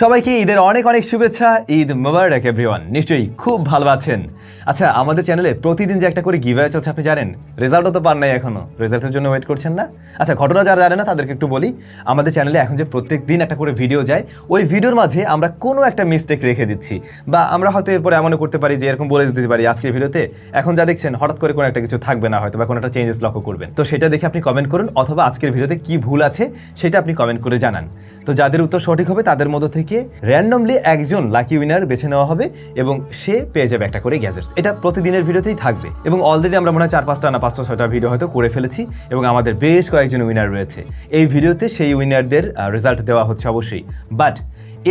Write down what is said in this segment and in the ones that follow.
সবাইকে ঈদের অনেক অনেক শুভেচ্ছা, ঈদ মোবারক এভরিওয়ান নিশ্চয়ই খুব ভালো আছেন। আচ্ছা আমাদের চ্যানেলে প্রতিদিন যে একটা করে গিভওয়ে চলছে, আপনি জানেন রেজাল্টও তো পান নাই এখনও রেজাল্টের জন্য ওয়েট করছেন না। আচ্ছা ঘটনা যারা জানে না, তাদেরকে একটু বলি, আমাদের চ্যানেলে এখন যে প্রত্যেক দিন একটা করে ভিডিও যায়, ওই ভিডিওর মাঝে আমরা কোনো একটা মিস্টেক রেখে দিচ্ছি। বা আমরা হয়তো এরপরে এমনও করতে পারি যে এরকম বলে দিতে পারি আজকের ভিডিওতে। এখন যা দেখছেন, হঠাৎ করে কোনো একটা কিছু থাকবে না হয়তো, বা কোনো একটা চেঞ্জেস লক্ষ্য করবেন। তো সেটা দেখে আপনি কমেন্ট করুন, অথবা আজকের ভিডিওতে কি ভুল আছে, সেটা আপনি কমেন্ট করে জানান। তো যাদের উত্তর সঠিক হবে, তাদের মধ্য থেকে র্যান্ডমলি একজন লাকি উইনার বেছে নেওয়া হবে এবং সে পেয়ে যাবে একটা করে গ্যাজেটস এটা প্রতিদিনের ভিডিওতেই থাকবে এবং অলরেডি আমরা মনে হয় চার, পাঁচটা না পাঁচটা, ছয়টা ভিডিও হয়তো করে ফেলেছি এবং আমাদের বেশ কয়েকজন উইনার রয়েছে। এই ভিডিওতে সেই উইনারদের রেজাল্ট দেওয়া হচ্ছে অবশ্যই। বাট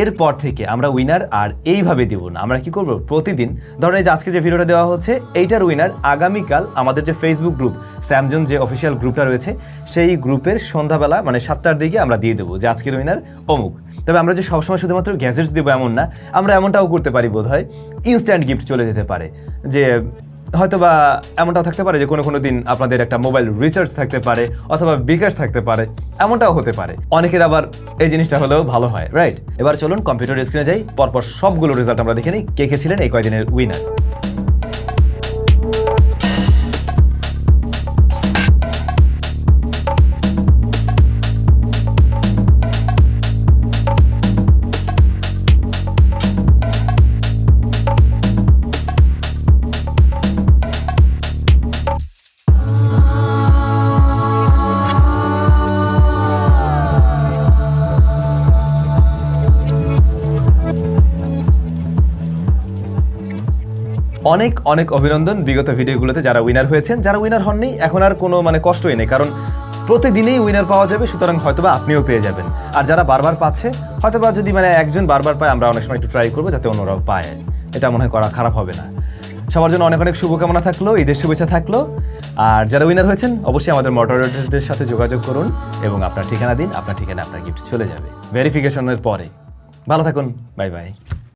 এরপর থেকে আমরা উইনার আর এইভাবে দিব না। আমরা কি করব? প্রতিদিন, ধরেন যে আজকে যে ভিডিওটা দেওয়া হচ্ছে, এইটার উইনার আগামীকাল আমাদের যে ফেসবুক গ্রুপ স্যামজন যে অফিসিয়াল গ্রুপটা রয়েছে, সেই গ্রুপের সন্ধ্যাবেলা মানে সাতটার দিকে আমরা দিয়ে দেবো যে আজকের উইনার অমুক। তবে আমরা যে সবসময় শুধুমাত্র গ্যাজেটস দেবো এমন না, আমরা এমনটাও করতে পারি বোধ হয় ইনস্ট্যান্ট গিফট চলে যেতে পারে। যে হয়তো বা এমনটাও থাকতে পারে যে কোনো কোনো দিন আপনাদের একটা মোবাইল রিচার্জ থাকতে পারে অথবা বিকাশ থাকতে পারে, এমনটাও হতে পারে। অনেকের আবার এই জিনিসটা হলেও ভালো হয় রাইট এবার চলুন কম্পিউটার স্ক্রিনে যাই, পরপর সবগুলো রেজাল্ট আমরা দেখে নিই কে কে ছিলেন এই কয়দিনের উইনার অনেক অনেক অভিনন্দন বিগত ভিডিওগুলোতে যারা উইনার হয়েছেন। যারা উইনার হননি, এখন আর কোনো মানে কষ্টই নেই, কারণ প্রতিদিনই উইনার পাওয়া যাবে, সুতরাং হয়তোবা আপনিও পেয়ে যাবেন। আর যারা বারবার পাচ্ছে, হয়তোবা যদি মানে একজন বারবার পায়, আমরা অনেক সময় একটু ট্রাই করব যাতে অন্যরাও পায়। এটা মনে হয় করা খারাপ হবে না। সবার জন্য অনেক অনেক শুভকামনা থাকল, ঈদের শুভেচ্ছা থাকল। আর যারা উইনার হয়েছেন, অবশ্যই আমাদের মডারেটরদের সাথে যোগাযোগ করুন এবং আপনার ঠিকানা দিন, আপনার ঠিকানা আপনার গিফট চলে যাবে। ভেরিফিকেশনের পরে। ভালো থাকুন বাই বাই